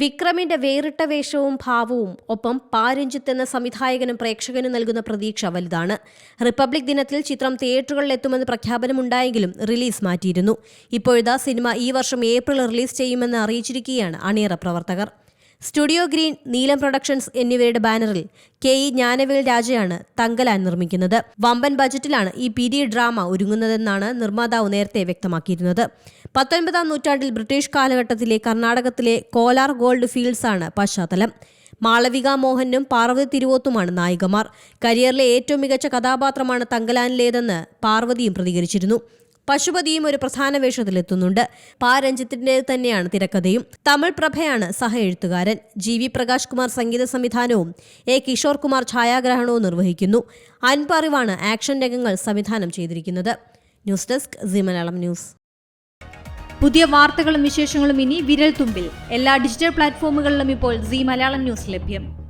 വിക്രമിന്റെ വേറിട്ട വേഷവും ഭാവവും ഒപ്പം പാരഞ്ജിത്ത് എന്ന സംവിധായകനും പ്രേക്ഷകനും നൽകുന്ന പ്രതീക്ഷ വലുതാണ്. റിപ്പബ്ലിക് ദിനത്തിൽ ചിത്രം തിയേറ്ററുകളിൽ എത്തുമെന്ന് പ്രഖ്യാപനമുണ്ടായെങ്കിലും റിലീസ് മാറ്റിയിരുന്നു. ഇപ്പോഴത്തെ സിനിമ ഈ വർഷം ഏപ്രിൽ റിലീസ് ചെയ്യുമെന്ന് അറിയിച്ചിരിക്കുകയാണ് അണിയറ പ്രവർത്തകർ. സ്റ്റുഡിയോ ഗ്രീൻ നീലം പ്രൊഡക്ഷൻസ് എന്നിവരുടെ ബാനറിൽ കെ ഇ ജ്ഞാനവേൽ രാജയാണ് തങ്കലാൻ നിർമ്മിക്കുന്നത്. വമ്പൻ ബജറ്റിലാണ് ഈ പീരിയഡ് ഡ്രാമ ഒരുങ്ങുന്നതെന്നാണ് നിർമ്മാതാവ് നേരത്തെ വ്യക്തമാക്കിയിരുന്നത്. പത്തൊൻപതാം നൂറ്റാണ്ടിൽ ബ്രിട്ടീഷ് കാലഘട്ടത്തിലെ കർണാടകത്തിലെ കോലാർ ഗോൾഡ് ഫീൽഡ്സ് ആണ് പശ്ചാത്തലം. മാളവിക മോഹനും പാർവതി തിരുവോത്തുമാണ് നായികമാർ. കരിയറിലെ ഏറ്റവും മികച്ച കഥാപാത്രമാണ് തങ്കലാനിലേതെന്ന് പാർവതിയും പ്രതികരിച്ചിരുന്നു. പശുപതിയും ഒരു പ്രധാന വേഷത്തിലെത്തുന്നുണ്ട്. പാ രഞ്ജിത്തിന്റെ തന്നെയാണ് തിരക്കഥയും. തമിഴ് പ്രഭയാണ് സഹ എഴുത്തുകാരൻ. ജി വി പ്രകാശ് കുമാർ സംഗീത സംവിധാനവും എ കിഷോർ കുമാർ ഛായാഗ്രഹണവും നിർവഹിക്കുന്നു. അൻപറിവാണ് ആക്ഷൻ രംഗങ്ങൾ സംവിധാനം ചെയ്തിരിക്കുന്നത്. News desk Zee Malayalam news. പുതിയ വാർത്തകളും വിശേഷങ്ങളും ഇനി വിരൽ തുമ്പിൽ എല്ലാ ഡിജിറ്റൽ പ്ലാറ്റ്ഫോമുകളിലും ഇപ്പോൾ സി മലയാളം ന്യൂസ് ലഭ്യം.